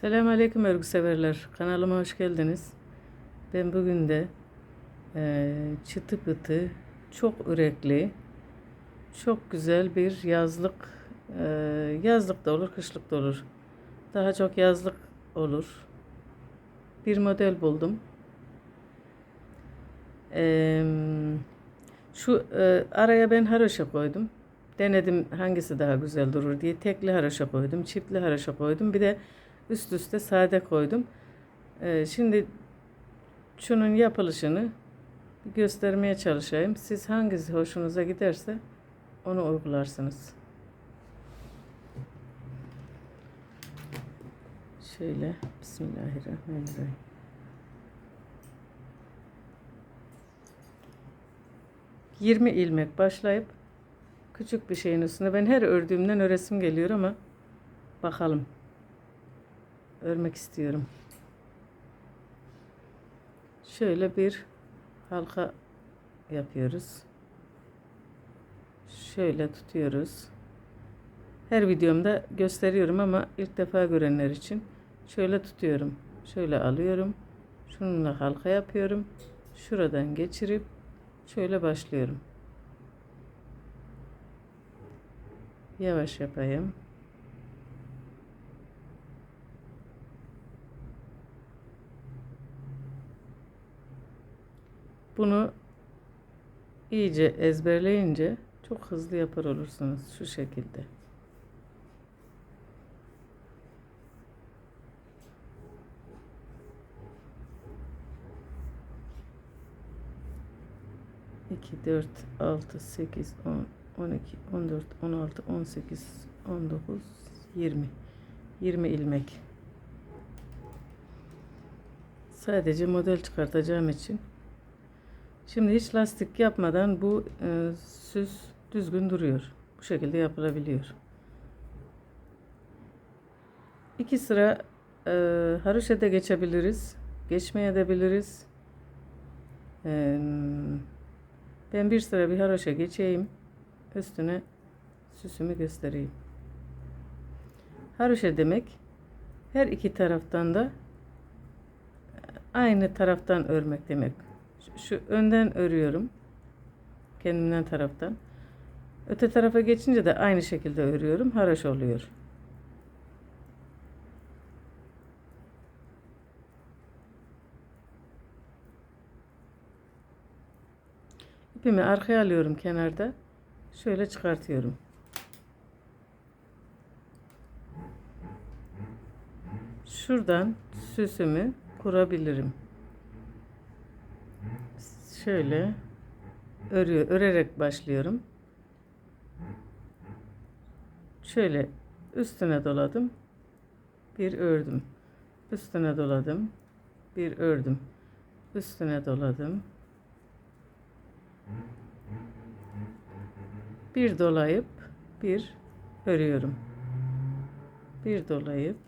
Selamünaleyküm örgü severler. Kanalıma hoş geldiniz. Ben bugün de eee çıtı pıtı, çok ürekli, çok güzel bir yazlık, eee, yazlık da olur, kışlık da olur. Daha çok yazlık olur. Bir model buldum. Eee, şu eee, araya ben haroşa koydum. Denedim hangisi daha güzel durur diye. Tekli haroşa koydum, çiftli haroşa koydum. Bir de üst üste sade koydum. Eee, şimdi şunun yapılışını göstermeye çalışayım. Siz hangisi hoşunuza giderse onu uygularsınız. Şöyle Bismillahirrahmanirrahim. Yirmi ilmek başlayıp küçük bir şeyin üstüne ben her ördüğümden öresim geliyor ama bakalım. Örmek istiyorum. Şöyle bir halka yapıyoruz. Şöyle tutuyoruz. Her videomda gösteriyorum ama ilk defa görenler için şöyle tutuyorum. Şöyle alıyorum. Şununla halka yapıyorum. Şuradan geçirip şöyle başlıyorum. Yavaş yapayım. Bunu iyice ezberleyince çok hızlı yapar olursunuz şu şekilde. İki, dört, altı, sekiz, on, on iki, on dört, on altı, on sekiz, on dokuz, yirmi. Yirmi ilmek. Sadece model çıkartacağım için Şimdi hiç lastik yapmadan bu e, süs düzgün duruyor. Bu şekilde yapılabiliyor. İki sıra e, haroşede geçebiliriz. Geçmeye edebiliriz. E, ben bir sıra bir haroşa geçeyim. Üstüne süsümü göstereyim. Haroşa demek her iki taraftan da aynı taraftan örmek demek şu önden örüyorum. Kendimden taraftan. Öte tarafa geçince de aynı şekilde örüyorum. Haraş oluyor. İpimi arkaya alıyorum kenarda. Şöyle çıkartıyorum. Şuradan süsümü kurabilirim şöyle örüyor, örerek başlıyorum. Şöyle üstüne doladım. Bir ördüm. Üstüne doladım. Bir ördüm. Üstüne doladım. Bir dolayıp bir örüyorum. Bir dolayıp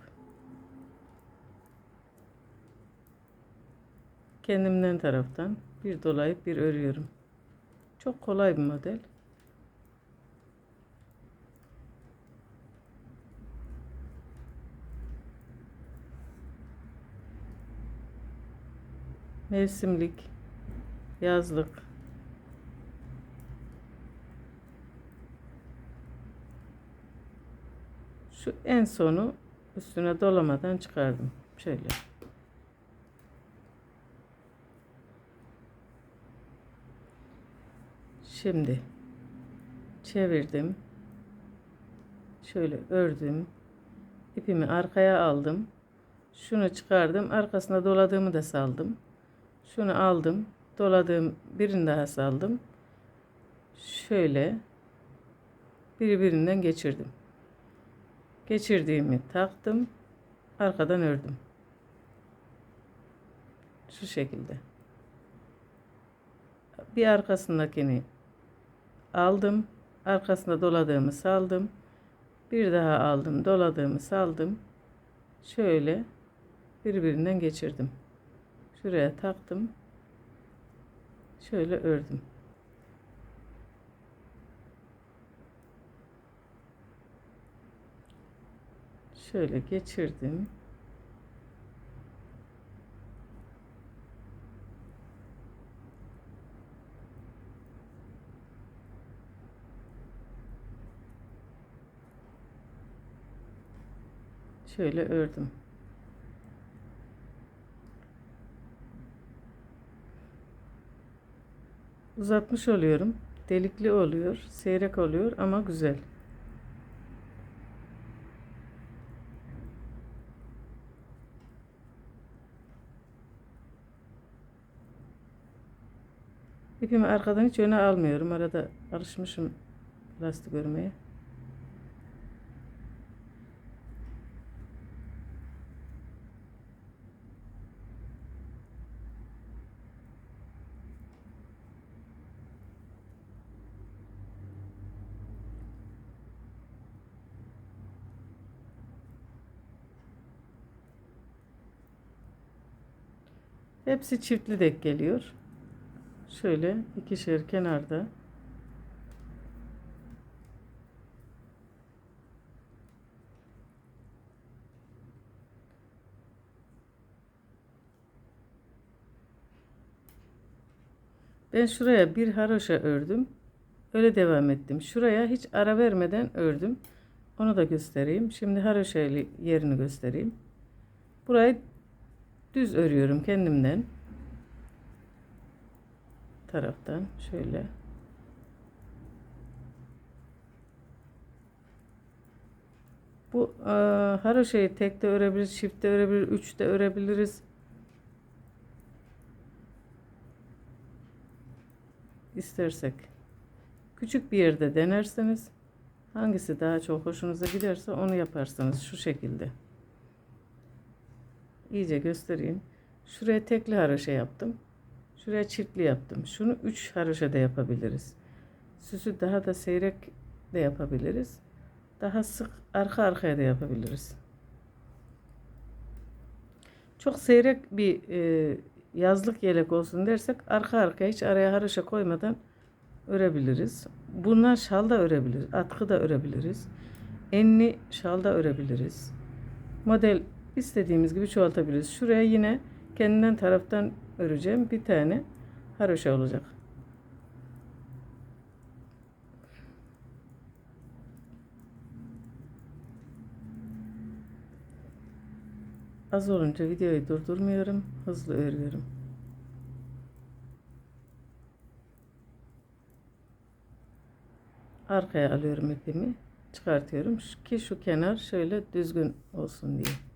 kendimden taraftan bir dolayıp bir örüyorum. Çok kolay bir model. Mevsimlik, yazlık. Şu en sonu üstüne dolamadan çıkardım. Şöyle. Şimdi çevirdim. Şöyle ördüm. İpimi arkaya aldım. Şunu çıkardım. Arkasına doladığımı da saldım. Şunu aldım. Doladığım birini daha saldım. Şöyle birbirinden geçirdim. Geçirdiğimi taktım. Arkadan ördüm. Şu şekilde. Bir arkasındakini aldım. Arkasında doladığımı saldım. Bir daha aldım. Doladığımı saldım. Şöyle birbirinden geçirdim. Şuraya taktım. Şöyle ördüm. Şöyle geçirdim. Şöyle ördüm. Uzatmış oluyorum. Delikli oluyor, seyrek oluyor ama güzel. İpimi arkadan hiç öne almıyorum. Arada alışmışım lastik örmeye. Hepsi çiftli dek geliyor. Şöyle ikişer kenarda. Ben şuraya bir haroşa ördüm. Öyle devam ettim. Şuraya hiç ara vermeden ördüm. Onu da göstereyim. Şimdi haroşa yerini göstereyim. Burayı düz örüyorum kendimden. Taraftan şöyle. Bu e, haroşayı tek de örebiliriz çift de örebiliriz üç de örebiliriz. İstersek. Küçük bir yerde denerseniz hangisi daha çok hoşunuza giderse onu yaparsınız şu şekilde iyice göstereyim şuraya tekli haroşa yaptım Şuraya çiftli yaptım. Şunu 3 haroşa da yapabiliriz. Süsü daha da seyrek de yapabiliriz. Daha sık arka arkaya da yapabiliriz. Çok seyrek bir e, yazlık yelek olsun dersek arka arkaya hiç araya haroşa koymadan örebiliriz. Bunlar şal da örebiliriz. Atkı da örebiliriz. Enli şal da örebiliriz. Model istediğimiz gibi çoğaltabiliriz. Şuraya yine kendinden taraftan öreceğim. Bir tane haroşa olacak. Az olunca videoyu durdurmuyorum. Hızlı örüyorum. Arkaya alıyorum ipimi. Çıkartıyorum ki şu kenar şöyle düzgün olsun diye.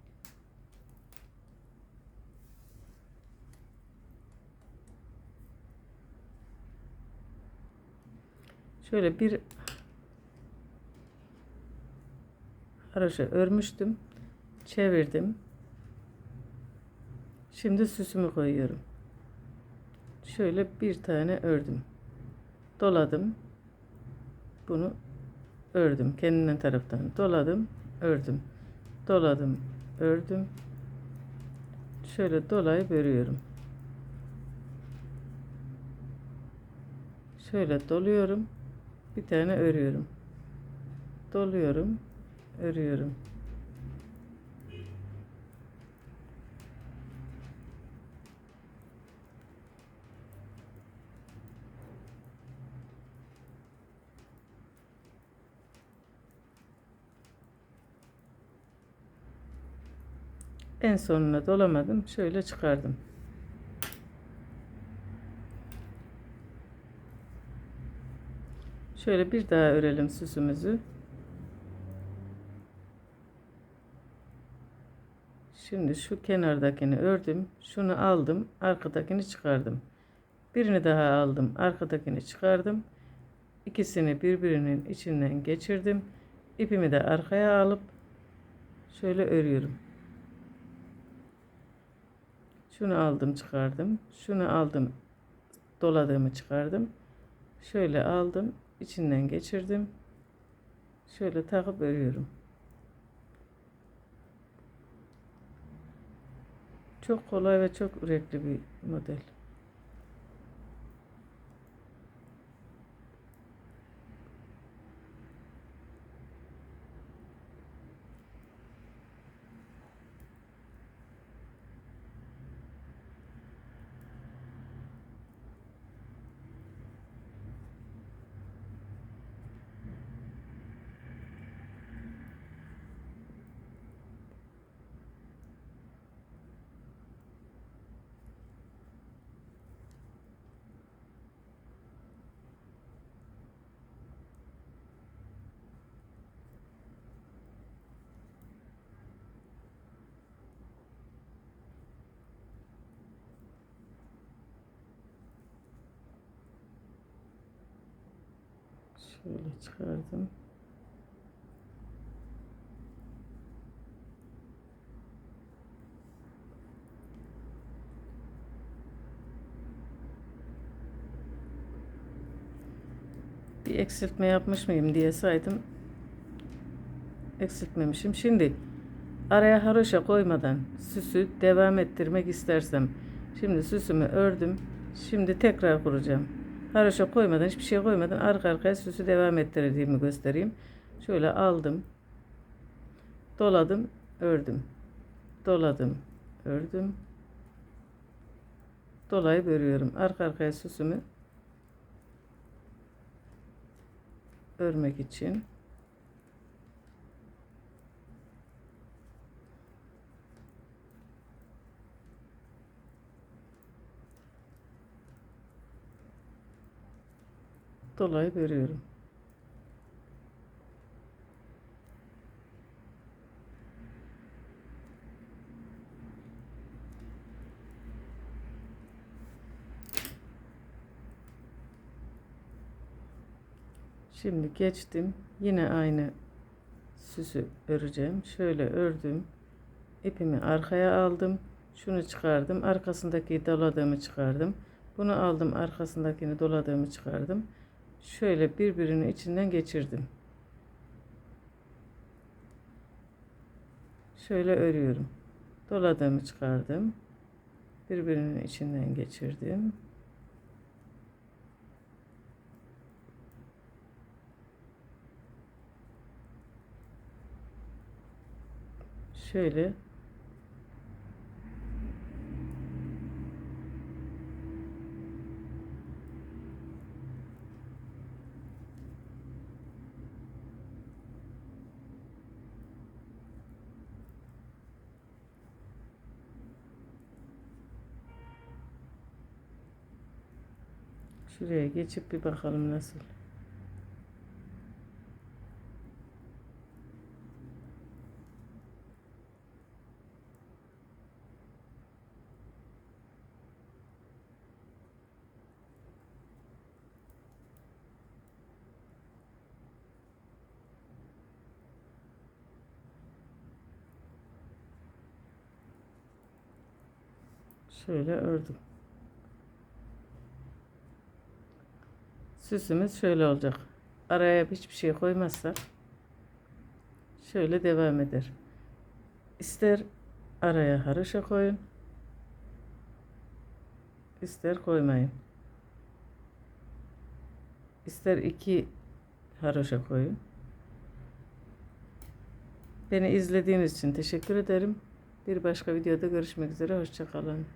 Şöyle bir haroşa örmüştüm. Çevirdim. Şimdi süsümü koyuyorum. Şöyle bir tane ördüm. Doladım. Bunu ördüm. Kendinden taraftan doladım. Ördüm. Doladım. Ördüm. Şöyle dolayıp örüyorum. Şöyle doluyorum bir tane örüyorum. Doluyorum örüyorum. En sonuna dolamadım şöyle çıkardım Şöyle bir daha örelim süsümüzü. Şimdi şu kenardakini ördüm. Şunu aldım. Arkadakini çıkardım. Birini daha aldım. Arkadakini çıkardım. İkisini birbirinin içinden geçirdim. İpimi de arkaya alıp şöyle örüyorum. Şunu aldım çıkardım. Şunu aldım doladığımı çıkardım. Şöyle aldım içinden geçirdim. Şöyle takıp örüyorum. Çok kolay ve çok üretli bir model. Şöyle çıkardım. Bir eksiltme yapmış mıyım diye saydım. Eksiltmemişim. Şimdi araya haroşa koymadan süsü devam ettirmek istersem şimdi süsümü ördüm. Şimdi tekrar kuracağım. Haroşa koymadan hiçbir şey koymadan arka arkaya süsü devam ettirdiğimi göstereyim. Şöyle aldım. Doladım, ördüm. Doladım, ördüm. Dolayıp örüyorum. Arka arkaya süsümü örmek için. Dolayıp örüyorum. Şimdi geçtim. Yine aynı süsü öreceğim. Şöyle ördüm. İpimi arkaya aldım. Şunu çıkardım. Arkasındaki doladığımı çıkardım. Bunu aldım. Arkasındakini doladığımı çıkardım. Şöyle birbirinin içinden geçirdim. Şöyle örüyorum. Doladığımı çıkardım. Birbirinin içinden geçirdim. Şöyle Şuraya geçip bir bakalım nasıl. Şöyle ördüm. Süsümüz şöyle olacak. Araya hiçbir şey koymazsak şöyle devam eder. İster araya haroşa koyun, ister koymayın. İster iki haroşa koyun. Beni izlediğiniz için teşekkür ederim. Bir başka videoda görüşmek üzere. Hoşçakalın.